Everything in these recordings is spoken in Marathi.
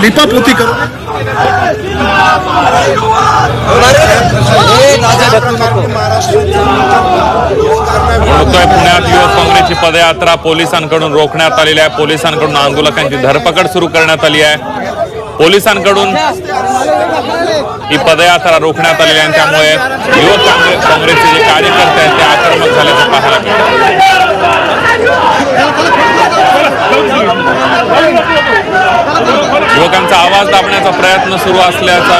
लिपापोती करू पुण्यात युवक काँग्रेसची पदयात्रा पोलिसांकडून रोखण्यात आलेली आहे. पोलिसांकडून आंदोलकांची धरपकड सुरू करण्यात आली आहे. पोलिसांकडून ही पदयात्रा रोखण्यात आलेली आहे आणि त्यामुळे युवक काँग्रेस काँग्रेसचे जे कार्यकर्ते आहेत ते आक्रमक झाल्याचं पाहायला मिळतं. युवकांचा आवाज दाबण्याचा प्रयत्न सुरू असल्याचा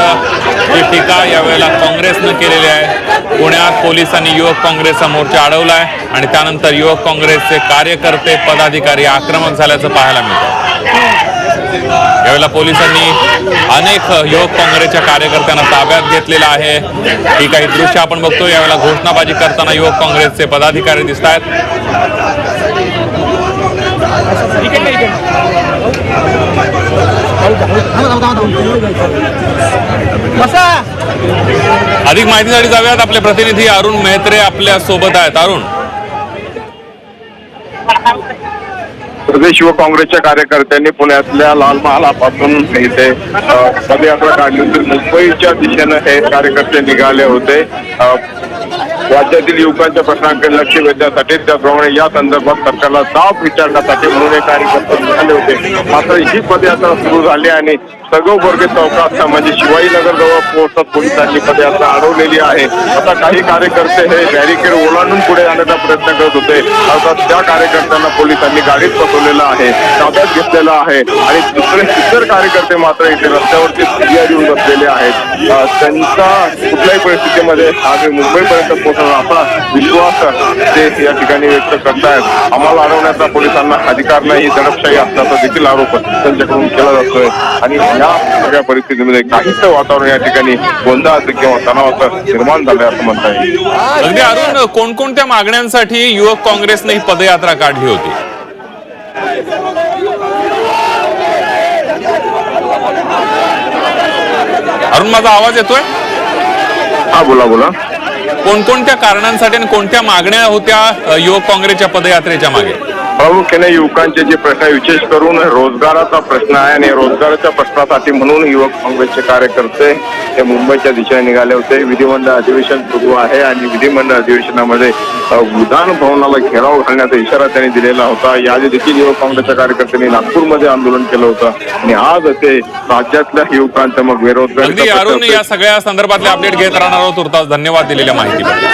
ही टीका यावेळेला काँग्रेसनं केलेली आहे. पुण्यात पोलिसांनी युवक काँग्रेसचा मोर्चा अडवलाय आणि त्यानंतर युवक काँग्रेसचे कार्यकर्ते पदाधिकारी आक्रमक झाल्याचं पाहायला मिळतं. यावेळेला पोलिसांनी अनेक युवक काँग्रेसच्या कार्यकर्त्यांना ताब्यात घेतलेलं आहे. ही काही दृश्य आपण बघतो यावेळेला घोषणाबाजी करताना युवक काँग्रेसचे पदाधिकारी दिसत आहेत अधिक माहितीसाठी जाऊयात. आपले प्रतिनिधी अरुण मेहत्रे आपल्यासोबत आहेत. अरुण. प्रदेश व काँग्रेसच्या कार्यकर्त्यांनी पुण्यातल्या लाल महालापासून इथे पदयात्रा काढली होती. मुंबईच्या दिशेनं हे कार्यकर्ते निघाले होते. राज्यातील युवकांच्या प्रश्नांकडे लक्ष वेधण्यासाठी त्याचप्रमाणे या संदर्भात सरकारला साफ विचारण्यासाठी म्हणून हे कार्यकर्ते निघाले होते. मात्र ही पदयात्रा सुरू झाली आणि सगळवर्गे चौकात म्हणजे शिवाजीनगर जवळ पोहोचत पोलिसांनी पदयात्रा अडवलेली आहे. आता काही कार्यकर्ते हे बॅरिकेड ओलांडून पुढे जाण्याचा प्रयत्न करत होते. अर्थात त्या कार्यकर्त्यांना पोलिसांनी गाडीत बसवलेलं आहे ताब्यात घेतलेलं आहे आणि दुसरे इतर कार्यकर्ते मात्र इथे रस्त्यावरती फिर्याद येऊन बसलेले आहेत. त्यांचा कुठल्याही परिस्थितीमध्ये आम्ही मुंबईपर्यंत पोहोच असा विश्वास ते या ठिकाणी व्यक्त करतायत. आम्हाला अडवण्याचा पोलिसांना अधिकार नाही दडपशाही असल्याचा देखील आरोप त्यांच्याकडून केला जातोय. आणि या सगळ्या परिस्थितीमध्ये काहीच वातावरण या ठिकाणी गोंधळाचं किंवा तणावाचं निर्माण झालंय असं म्हणता येईल. अगदी अरुण कोणकोणत्या मागण्यांसाठी युवक काँग्रेसने ही पदयात्रा काढली होती? अरुण माझा आवाज येतोय? हा बोला बोला. कोणकोणत्या कारणांसाठी आणि कोणत्या मागण्या होत्या युवक काँग्रेसच्या पदयात्रेच्या मागे? प्रामुख्याने युवकांचे जे प्रश्न आहे, विशेष करून रोजगाराचा प्रश्न आहे आणि रोजगाराच्या प्रश्नासाठी म्हणून युवक काँग्रेसचे कार्यकर्ते हे मुंबईच्या दिशेने निघाले होते. विधिमंडळ अधिवेशन सुरू आहे आणि विधिमंडळ अधिवेशनामध्ये विधान भवनाला घेराव घालण्याचा इशारा त्यांनी दिलेला होता. याआधी देखील युवक काँग्रेसच्या कार्यकर्त्यांनी नागपूरमध्ये आंदोलन केलं होतं आणि आज ते राज्यातल्या युवकांचा मग बेरोजगार या सगळ्या संदर्भातले अपडेट घेत राहणार आहोत तुर्तास. धन्यवाद दिलेल्या माहितीबद्दल.